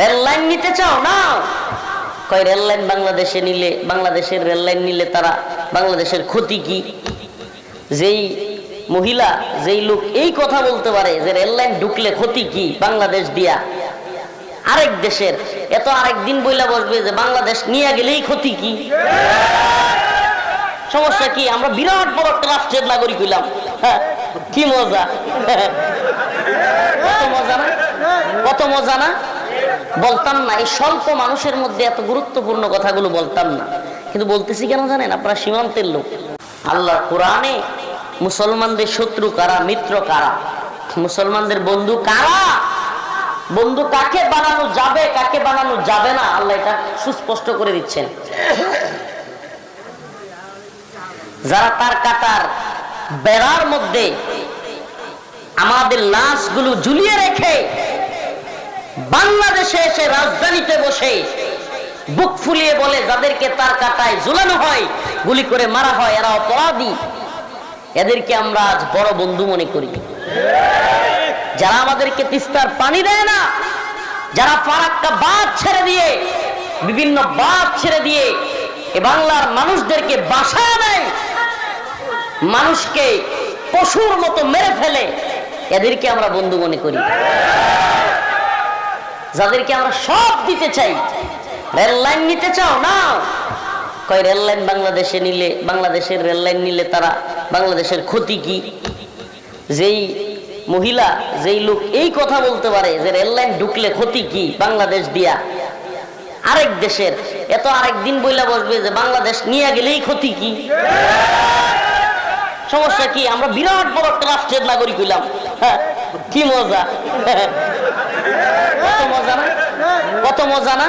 Rail line নিতে চাও না? কয় রেল লাইন বাংলাদেশে নিলে বাংলাদেশের রেল লাইন নিলে তারা বাংলাদেশের ক্ষতি কি? যেই মহিলা যেই লোক এই কথা বলতে পারে যে রেল লাইন ঢুকলে ক্ষতি কি বাংলাদেশ দিয়া? আরেক দেশের এত আরেক দিন বইলা বসবে যে বাংলাদেশ নিয়ে গেলেই ক্ষতি কি? সমস্যা কি? আমরা বিরাট বড় একটা রাষ্ট্রের নাগরিক হইলাম। হ্যাঁ, কি মজা? কত মজা না? কত মজা না? বলতাম না, এই স্বল্প মানুষের মধ্যে এত গুরুত্বপূর্ণ কথাগুলো বলতাম না। কিন্তু বলতেছি কেন জানেন? আপনারা সীমান্তের লোক। আল্লাহ কোরআনে মুসলমানদের শত্রু কারা? মিত্র কারা? মুসলমানদের বন্ধু কারা? বন্ধু কাকে বানানো যাবে, কাকে বানানো যাবে না? আল্লাহ এটা সুস্পষ্ট করে দিচ্ছেন। যারা তার কাটার বেড়ার মধ্যে আমাদের লাশগুলো ঝুলিয়ে রেখে বাংলাদেশে এসে রাজধানীতে বসে বুক ফুলিয়ে বলে, যাদেরকে তার কাটায় ঝুলানো হয়, গুলি করে মারা হয়, এরা অপরাধী। এদেরকে আমরা আজ বড় বন্ধু মনে করি। যারা আমাদেরকে তিস্তার পানি দেয় না, যারা ফারাক্কা বাদ ছেড়ে দিয়ে, বিভিন্ন বাদ ছেড়ে দিয়ে এ বাংলার মানুষদেরকে বাসায় নেয় মানুষকে পশুর মতো মেরে ফেলে, এদেরকে আমরা বন্ধু মনে করি। যাদেরকে আমরা সব দিতে চাই। রেল লাইন নিতে চাও? না কয় রেল লাইন বাংলাদেশে নিলে বাংলাদেশের রেল লাইন নিলে তারা বাংলাদেশের ক্ষতি কি? যেই মহিলা যেই লোক এই কথা বলতে পারে যে রেল লাইন ঢুকলে ক্ষতি কি বাংলাদেশ দিয়া? আরেক দেশের এত আরেক দিন বইলা বসবে যে বাংলাদেশ নিয়ে গেলেই ক্ষতি কি? সমস্যা কি? আমরা বিরাট বড় একটা রাষ্ট্রের নাগরিক হইলাম। হ্যাঁ, কি মজা। কত মজা না? না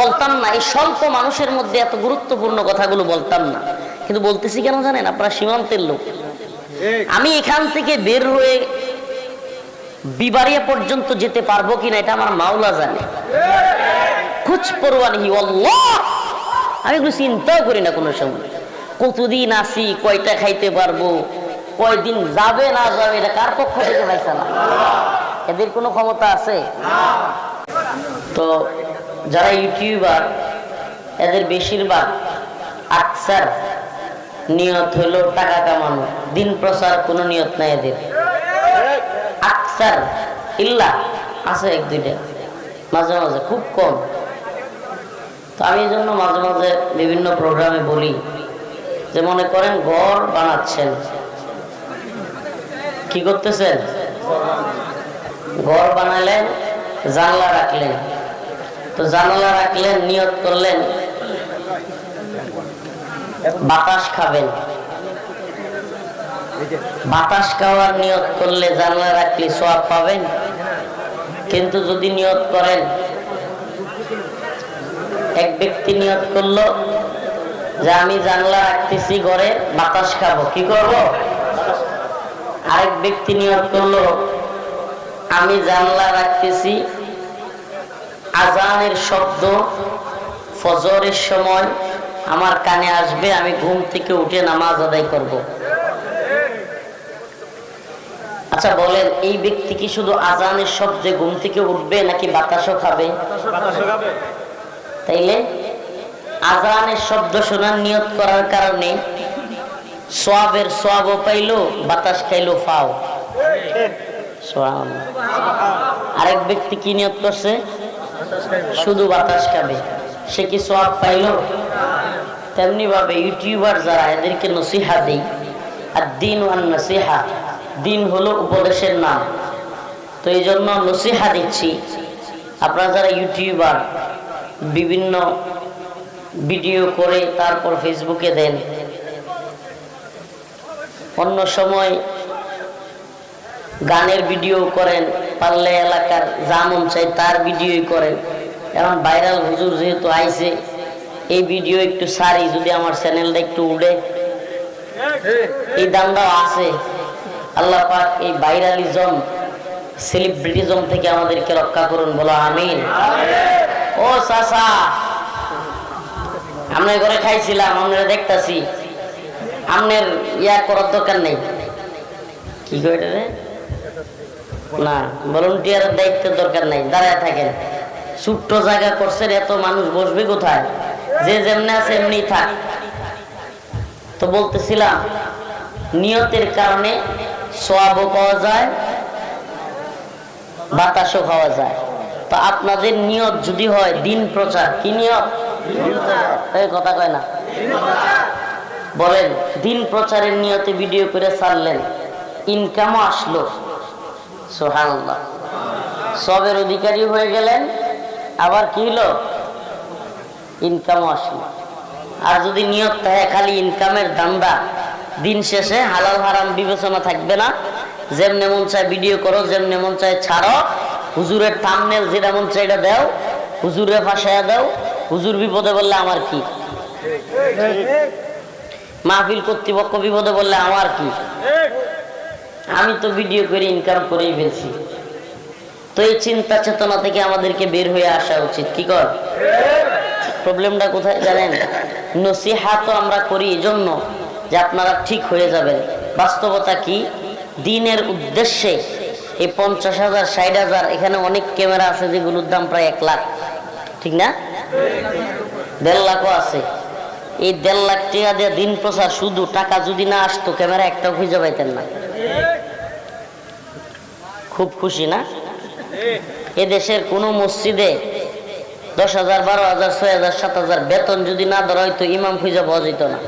বলতাম না, এই স্বল্প মানুষের মধ্যে এত গুরুত্বপূর্ণ কথাগুলো বলতাম না। কিন্তু বলতেছি কেন জানেন? আপনারা সীমান্তের লোক। আমি এখান থেকে বের হয়ে বিবারিয়া পর্যন্ত যেতে পারব কিনা এটা আমার মাওলা জানে। কুছ পরোয়া আমি এগুলো চিন্তাও করি না কোনো সময়। কতদিন আসি কয়টা খাইতে পারব, কয়দিন যাবে না যাবে, এটা কার পক্ষ থেকে ফেসলা এদের কোনো ক্ষমতা আছে? তো যারা ইউটিউবার, এদের বেশিরভাগ আকসার নিয়ত হলো টাকা কামানো। দিন প্রচার কোনো নিয়ত নাই এদের। আকসার ইল্লা আছে এক দুইটা, মাঝে মাঝে, খুব কম। তো আমি এই জন্য মাঝে মাঝে বিভিন্ন প্রোগ্রামে বলি যে মনে করেন ঘর বানাচ্ছেন। কি করতেছেন? ঘর বানালেন, জানলা রাখলেন। তো জানলা রাখলেন, নিয়ত করলেন, বাতাস খাবেন। বাতাস খাওয়ার নিয়ত করলে জানলা রাখলে সব পাবেন। কিন্তু যদি নিয়ত করেন, এক ব্যক্তি নিয়ত করল যে আমি জানলা রাখতেছি ঘরে, বাতাস খাব, কি করব? আরেক ব্যক্তি নিয়ত করল আমি জানলা রাখতেছি আজানের শব্দ ফজরের সময় আমার কানে আসবে আমি ঘুম থেকে উঠে নামাজ আদায় করব। আচ্ছা বলেন এই ব্যক্তি কি শুধু আজানের শব্দে ঘুম থেকে উঠবে নাকি বাতাসও খাবে তাইলে আজানের শব্দ শোনার নিয়ত করার কারণে সোয়াবের সোয়াবও পাইলো বাতাস খাইলো ফাও। আরেক ব্যক্তি কি নিয়ত করছে? শুধু বাতাস খাবে। সে কি সোয়াব পাইলো? তেমনি ভাবে ইউটিউবার যারা এদেরকে নসিহা দেই আর দিন ওয়ান নসিহা, দিন হলো উপদেশের নাম। তো এই জন্য নসিহা দিচ্ছি। আপনারা যারা ইউটিউবার, বিভিন্ন ভিডিও করে তারপর ফেসবুকে দেন, অন্য সময় গানের ভিডিও করেন পারলে এলাকার যা মন চাই তার ভিডিওই করেন এখন ভাইরাল হুজুর যেহেতু আইছে, এই ভিডিও একটু সারি, যদি আমার চ্যানেলটা একটু উড়ে। এই দামটাও আছে। আল্লাহ পাক এই ভাইরালিজম, সেলিব্রিটিজম থেকে আমাদেরকে রক্ষা করুন, বলো আমিন। ও চাচা আপনার ঘরে খাইছিলাম আপনারা দেখতাছি। আপনার ইয়া করার দরকার নেই। কি করে রে? না ভলেন্টিয়ারের দায়িত্বের দরকার নাই দাঁড়ায় থাকেন। ছোট্ট জায়গা করছেন এত মানুষ বসবে কোথায়? যে যেমনি আছে এমনি থাক। তো বলতেছিলাম নিয়তের কারণে সোয়াবও পাওয়া যায় বাতাসও খাওয়া যায়। তো আপনাদের নিয়ত যদি হয় দিন প্রচার। কি নিয়ত? এই কথা কয় না। বলেন দিন প্রচারের নিয়তে ভিডিও করে ছাড়লেন। ইনকামও আসলো। সোহানাল্লাহ সবের অধিকারী হয়ে গেলেন আবার কি হলো? ইনকামও আসলো। আর যদি নিয়ত থাকে খালি ইনকামের দান্দা দিন শেষে হালাল হারাম বিবেচনা থাকবে না। যেমনে মন চায় ভিডিও করো যেমনে মন চায় ছাড়ো হুজুরের থামনেল যেটা মন চায় এটা দাও হুজুরে ফাঁসাইয়া দাও হুজুর বিপদে বললে আমার কি? মাহফিল কর্তৃপক্ষ বিপদে বললে আমার কি? আমি তো ভিডিও করে ইনকাম করেই ফেলছি। তো এই চিন্তা চেতনা থেকে আমাদেরকে বের হয়ে আসা উচিত, কি কর? প্রবলেমটা কোথায় জানেন? নসিহা তো আমরা করি এই জন্য যে আপনারা ঠিক হয়ে যাবেন। বাস্তবতা কি? দিনের উদ্দেশ্যে এই পঞ্চাশ হাজার, ষাট হাজার, এখানে অনেক ক্যামেরা আছে যেগুলোর দাম প্রায় এক লাখ। ঠিক না? দেড় লাখও আছে। এই দেড় লাখ টাকা দিয়ে দিন প্রচার শুধু, টাকা যদি না আসতো ক্যামেরা একটাও খুঁজে পাইতেন না। খুব খুশি না? এ দেশের কোনো মসজিদে দশ হাজার, বারো হাজার, ছয় হাজার, সাত হাজার বেতন যদি না ধরা হইতো, ইমাম খুঁজে পাওয়া যেত না।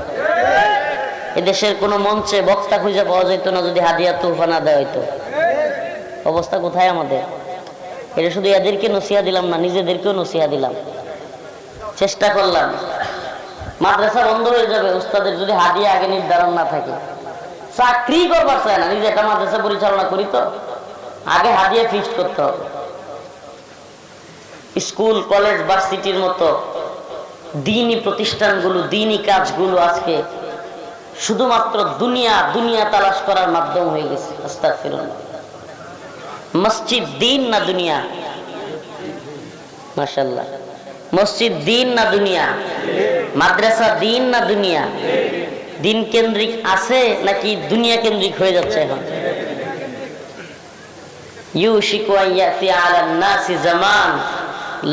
এদেশের কোনো মঞ্চে বক্তা খুঁজে পাওয়া যেত না যদি হাদিয়া তুফা না দেওয়া হইতো। অবস্থা কোথায় আমাদের? এটা শুধু এদেরকে নসিহা দিলাম না, নিজেদেরকেও নসিহা দিলাম। চেষ্টা করলাম। মাদ্রাসা বন্ধ হয়ে যাবে, উস্তাদের যদি হাদিয়া আগে নির্ধারণ না থাকে। চাকরি করবার চায় না, নিজে একটা মাদ্রাসা পরিচালনা করি তো। আগে হাদিয়া ফিক্সড করতে হবে। স্কুল, কলেজ, ভার্সিটির মতো দিনই প্রতিষ্ঠানগুলো, দিনই কাজগুলো আজকে শুধুমাত্র দুনিয়া দুনিয়া তালাশ করার মাধ্যম হয়ে গেছে। আস্তাগফিরুল্লাহ। মসজিদ দিন না দুনিয়া? মাশাল্লাহ মসজিদ দিন না দুনিয়া? মাদ্রাসা দিন না দুনিয়া? দিন কেন্দ্রিক আছে নাকি দুনিয়া কেন্দ্রিক হয়ে যাচ্ছে এখন? ইউশিকু আন ইয়াতি আলা নাসি জামান,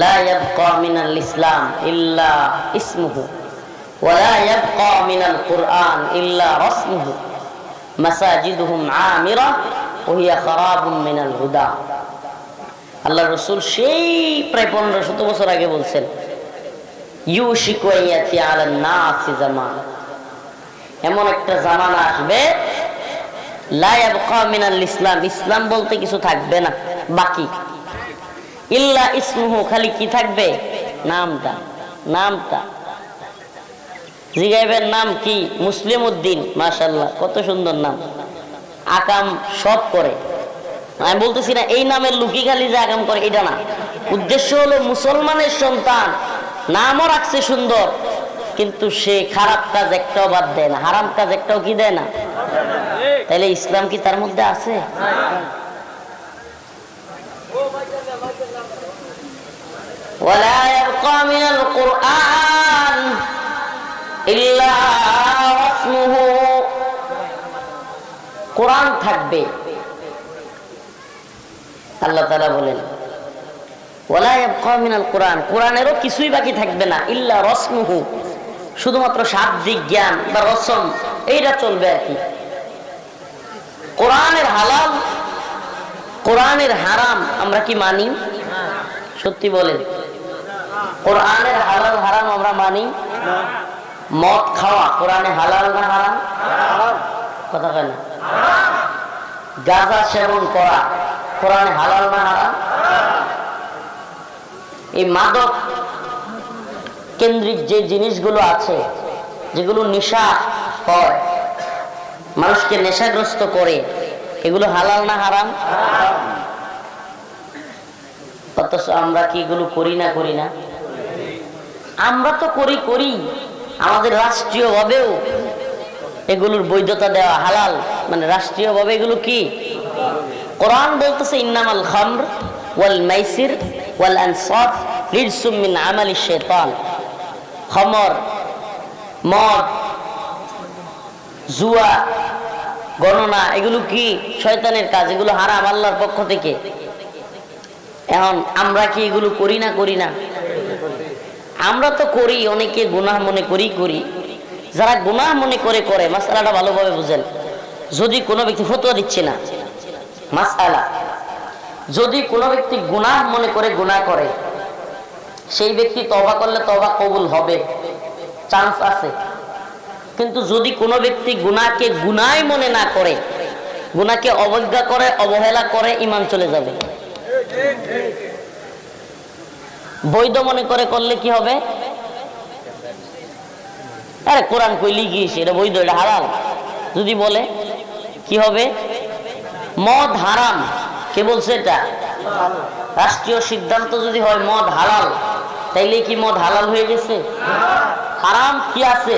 লা ইয়াবকা মিনাল ইসলাম ইল্লা ইসমুহু ওয়ালা ইয়াবকা মিনাল কুরআন ইল্লা রাসমুহু। মাসাজিদুহুম আমিরা ওহিয়া খারাবুম মিনাল হুদা। আল্লাহ রসুল সেই প্রায় পনেরো শত বছর আগে বলছেন ইউশিকু আন ইয়াতি আলা নাসি জামান। এমন একটা জামানা আসবে ইসলাম। ইসলাম বলতে কিছু থাকবে না, বাকি। ইল্লা ইসমুহু, খালি কি থাকবে? নামটা নামটা। জিগাইবের নাম কি? মুসলিম উদ্দিন মাশাল্লাহ কত সুন্দর নাম। আকাম সব করে। আমি বলতেছি না, এই নামের লুকি খালি যে আকাম করে, এটা না। উদ্দেশ্য হলো মুসলমানের সন্তান, নামও রাখছে সুন্দর, কিন্তু সে খারাপ কাজ একটাও বাদ দেয় না, হারাম কাজ একটাও কি দেয় না? তাহলে ইসলাম কি তার মধ্যে আছে ولا يبقى من القرآن إلا رسمه কোরআন থাকবে আল্লাহ তাআলা বলেন ওয়ালা ইয়াবকা মিনাল কোরআন কোরআনেরও কিছুই বাকি থাকবে না ইল্লা রসমুহু শুধুমাত্র শাব্দিক জ্ঞান বা রসম এইটা চলবে আর কি কোরআনের হালাল, কোরআনের হারাম আমরা কি মানি? সত্যি বলেন। কোরআনের হালাল হারাম আমরা মানি? মদ খাওয়া কোরআনে হালাল না হারাম? কথা কেন গাঁজা সেবন করা কোরআনে হালাল না হারাম? এই মাদক কেন্দ্রিক যে জিনিসগুলো আছে, যেগুলো নেশা হয় মানুষকে নেশাগ্রস্ত করে, এগুলো হালাল না হারাম? অথচ আমরা কি এগুলো করি না করি না? আমরা তো করি করি। আমাদের রাষ্ট্রীয় ভাবেও এগুলোর বৈধতা দেওয়া হালাল। মানে রাষ্ট্রীয় ভাবে এগুলো কি? কোরআন বলতেছে, ইন্নামাল খামর ওয়াল মাইসির ওয়াল আনসাফ রিজসুম মিন আমালি শাইতান খমর, মদ জুয়া, গণনা, এগুলো কি শয়তানের কাজ? এগুলো হারাম আল্লাহর পক্ষ থেকে। এখন আমরা কি এগুলো করি না করি না? আমরা তো করি, অনেকে গুনাহ মনে করি করি। যারা গুনাহ মনে করে করে। মাসালাটা ভালোভাবে বুঝেন। যদি কোনো ব্যক্তি ফতোয়া দিচ্ছে না মাসালা যদি কোনো ব্যক্তি গুনাহ মনে করে, গুনাহ করে, সেই ব্যক্তি তবা করলে তবা কবুল হবে। চান্স আছে। কিন্তু যদি কোনো ব্যক্তি গুনাহকে গুনাই মনে না করে, গুনাহকে অবজ্ঞা করে, অবহেলা করে ইমান চলে যাবে। বৈধ মনে করে করলে কি হবে? আরে কোরআন কই লিখিয়েছে এটা বৈধ, এটা হারাল যদি বলে, কি হবে? মদ হারাম। কে বলছে এটা? রাষ্ট্রীয় সিদ্ধান্ত যদি হয় মদ হালাল, তাইলে কি মদ হালাল হয়ে গেছে? হারাম কি আছে?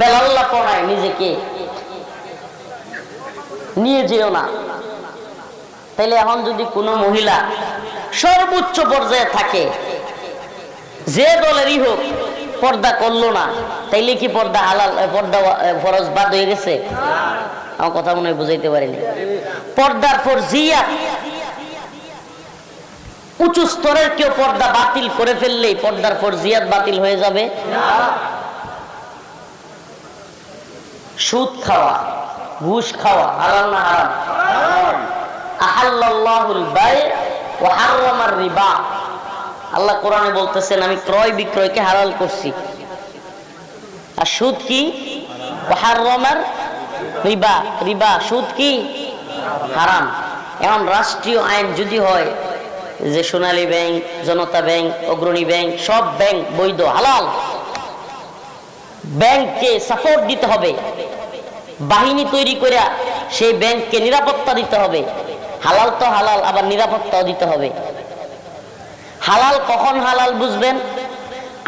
বেলাল্লা পনায় নিজেকে। নিয়ে যেও না। তাইলে এখন যদি কোনো মহিলা সর্বোচ্চ পর্যায়ে থাকে, যে দলেরই হোক, পর্দা করল না, তাইলে কি পর্দা হালাল পর্দা ফরজ বাদ হয়ে গেছে? আমার কথা মনে হয় বুঝাইতে পারিনি। পর্দার পর জিয়া উঁচু স্তরের কেউ পর্দা বাতিল করে ফেললেই পর্দার পর জিয়াদ বাতিল হয়ে যাবে? সুদ খাওয়া, ঘুষ খাওয়া হালাল না হারাম? আমি ক্রয় বিক্রয়কে করছি। আর সুদ কি? রিবা। রিবা, সুদ কি? হারাম। রাষ্ট্রীয় আইন যদি হয়, যে Sonali bank, Janata bank, Agrani bank, সব ব্যাংক বৈধ, হালাল। ব্যাংককে সাপোর্ট দিতে হবে। বাহিনী তৈরি করে সেই ব্যাংককে নিরাপত্তা দিতে হবে। হালাল তো হালাল, আবার নিরাপত্তাও দিতে হবে। হালাল কখন হালাল বুঝবেন?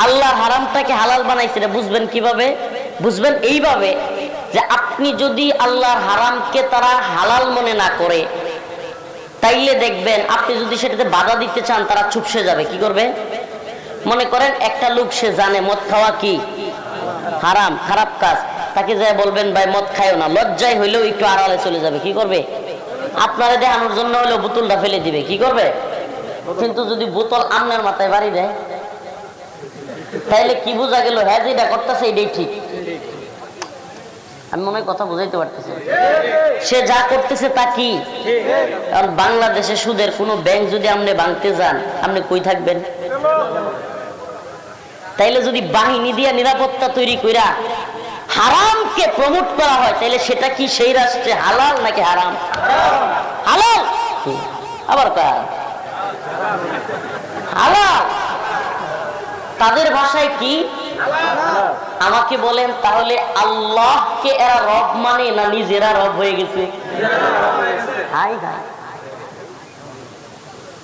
আল্লাহর হারামটাকে হালাল বানাইছে বুঝবেন কীভাবে? বুঝবেন এইভাবে যে আপনি যদি আল্লাহর হারামকে তারা হালাল মনে না করে, তাইলে দেখবেন আপনি যদি সেটাতে বাধা দিতে চান, তারা চুপসে যাবে। কি করবে? মনে করেন একটা লোক সে জানে মদ খাওয়া কি? হারাম, খারাপ কাজ। তাকে যায় বলবেন, ভাই, মদ খায়ও না। লজ্জায় হইলেও একটু আড়ালে চলে যাবে। কি করবে? আপনারা দেখানোর জন্য হলেও বোতলটা ফেলে দিবে। কি করবে? কিন্তু যদি বোতল আপনার মাথায় বাড়ি দেয়, তাইলে কি বোঝা গেল হ্যাঁ যেটা করতেছে, এটাই ঠিক। আমি মনে হয় কথা বুঝাইতে পারতেছি সে যা করতেছে তা কি? কারণ বাংলাদেশে সুদের কোন ব্যাংক যদি আপনি ভাঙতে যান, আপনি কই থাকবেন? তাইলে যদি বাহিনী দিয়া নিরাপত্তা তৈরি কইরা হারামকে প্রমোট করা হয় তাহলে সেটা কি সেই রাষ্ট্রে হালাল নাকি হারাম? হালাল? আবার হালাল। তাদের ভাষায় কি? আমাকে বলেন, তাহলে আল্লাহকে এরা রব মানে না নিজেরা রব হয়ে গেছে?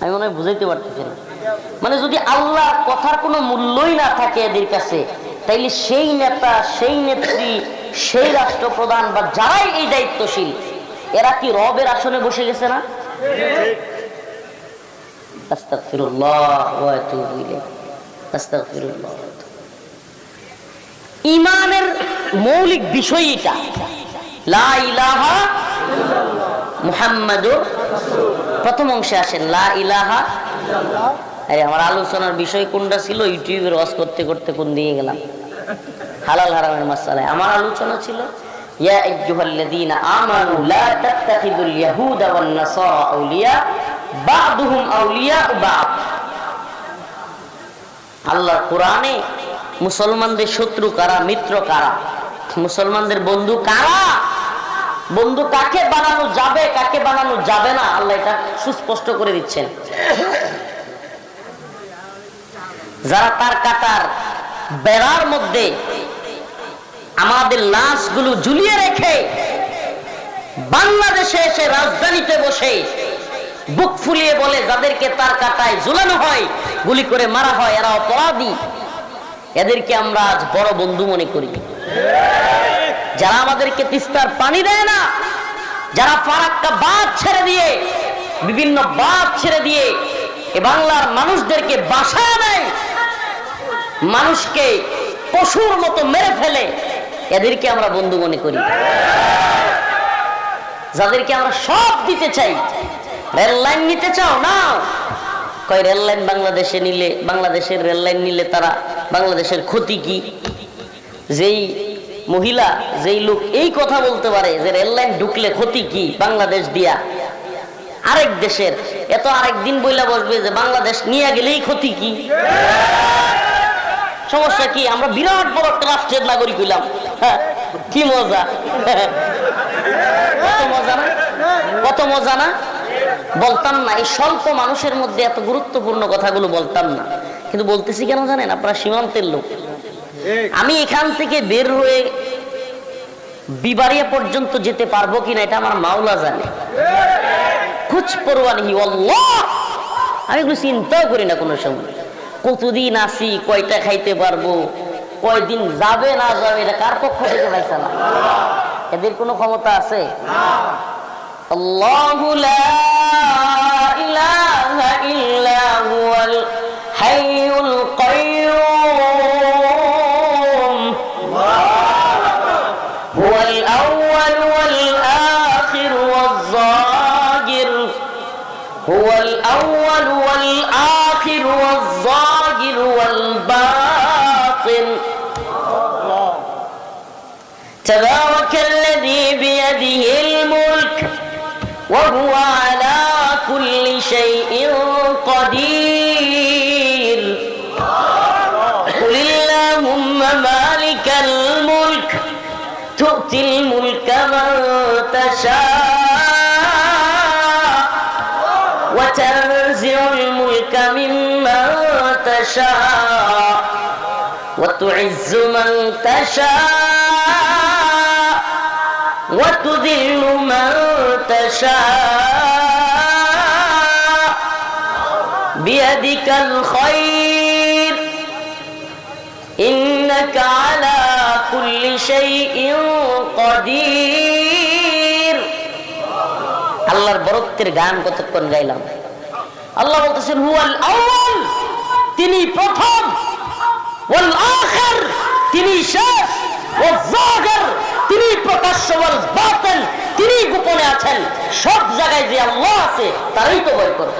আমি মনে হয় বুঝাইতে পারতেছি না। মানে যদি আল্লাহর কথার কোনো মূল্যই না থাকে এদের কাছে, তাইলে সেই নেতা, সেই নেত্রী, সেই রাষ্ট্রপ্রধান বা যারাই এই দায়িত্বশীল, এরা কি রবের আসনে বসে গেছে না? ইমানের মৌলিক বিষয় এটা। মুহাম্মাদুর প্রথম অংশে আসেন, লা ইলাহা আরে আমার আলোচনার বিষয় কোনটা ছিল? ইউটিউবের ওয়াজ করতে করতে কোন দিয়ে গেলাম? হালাল হারামের মাসালায়। আমার আলোচনা ছিল, ইয়া আইয়ুহাল্লাযীনা আমানু লা তাত্তাখিযুল ইয়াহুদা ওয়ান নাসারা আউলিয়া, বা'দুহুম আউলিয়া বা'দ। আল্লাহর কোরআনে মুসলমানদের শত্রু কারা? মিত্র কারা? মুসলমানদের বন্ধু কারা? বন্ধু কাকে বানানো যাবে, কাকে বানানো যাবে না? আল্লাহ এটা সুস্পষ্ট করে দিচ্ছেন। যারা তার কাটার বেড়ার মধ্যে আমাদের লাশগুলো ঝুলিয়ে রেখে বাংলাদেশে এসে রাজধানীতে বসে বুক ফুলিয়ে বলে, যাদেরকে তার কাটায় ঝুলানো হয়, গুলি করে মারা হয়, এরা অপরাধী। এদেরকে আমরা আজ বড় বন্ধু মনে করি। যারা আমাদেরকে তিস্তার পানি দেয় না, যারা ফারাক্কা বাদ ছেড়ে দিয়ে, বিভিন্ন বাদ ছেড়ে দিয়ে এ বাংলার মানুষদেরকে বাসায় নেয় মানুষকে পশুর মতো মেরে ফেলে, এদেরকে আমরা বন্ধু মনে করি। যাদেরকে আমরা সব দিতে চাই, রেল লাইন নিতে চাও না? কয়, রেল লাইন বাংলাদেশে নিলে, বাংলাদেশের রেল লাইন নিলে তারা বাংলাদেশের ক্ষতি কি? যেই মহিলা, যেই লোক এই কথা বলতে পারে যে রেল লাইন ঢুকলে ক্ষতি কি বাংলাদেশ দিয়া? আরেক দেশের এত আরেক দিন বইলা বসবে যে বাংলাদেশ নিয়ে গেলেই ক্ষতি কি? সমস্যা কি? আমরা বিরাট বড় একটা রাষ্ট্রের নাগরিক হইলাম। হ্যাঁ, কি মজা? কত মজা না? কত মজা না? বলতাম না এই স্বল্প মানুষের মধ্যে এত গুরুত্বপূর্ণ কথাগুলো বলতাম না। কিন্তু বলতেছি কেন জানেন? আপনারা সীমান্তের লোক। আমি এখান থেকে বের হয়ে বিবারিয়া পর্যন্ত যেতে পারব কিনা এটা আমার মাওলা জানে। পরওয়ানি আল্লাহ আমি এগুলো চিন্তাও করি না কোনো সময়। কতদিন আসি কয়টা খাইতে পারব কয়দিন যাবে না যাবে এটা কার পক্ষ থেকে পাইছে না? এদের কোনো ক্ষমতা আছে? আল্লাহু تبارك الذي بيده الملك وهو على كل شيء قدير. قل اللهم مالك الملك تؤتي الملك من تشاء وتنزع الملك ممن تشاء وتعز من تشاء. وتذل من تشاء بيدك الخير إنك على كل شيء قدير আল্লাহর বরত্বের গান কতক্ষণ গাইলাম আল্লাহ বলতেছেন হুয়াল আউয়াল তিনি প্রথম ওয়াল আখির তিনি শেষ ওয়াল জাহির তিনি প্রকাশ্য বাতিন তিনি গোপনে আছেন। সব জায়গায় যে আল্লাহ আছে, তারাই তো ভয় করো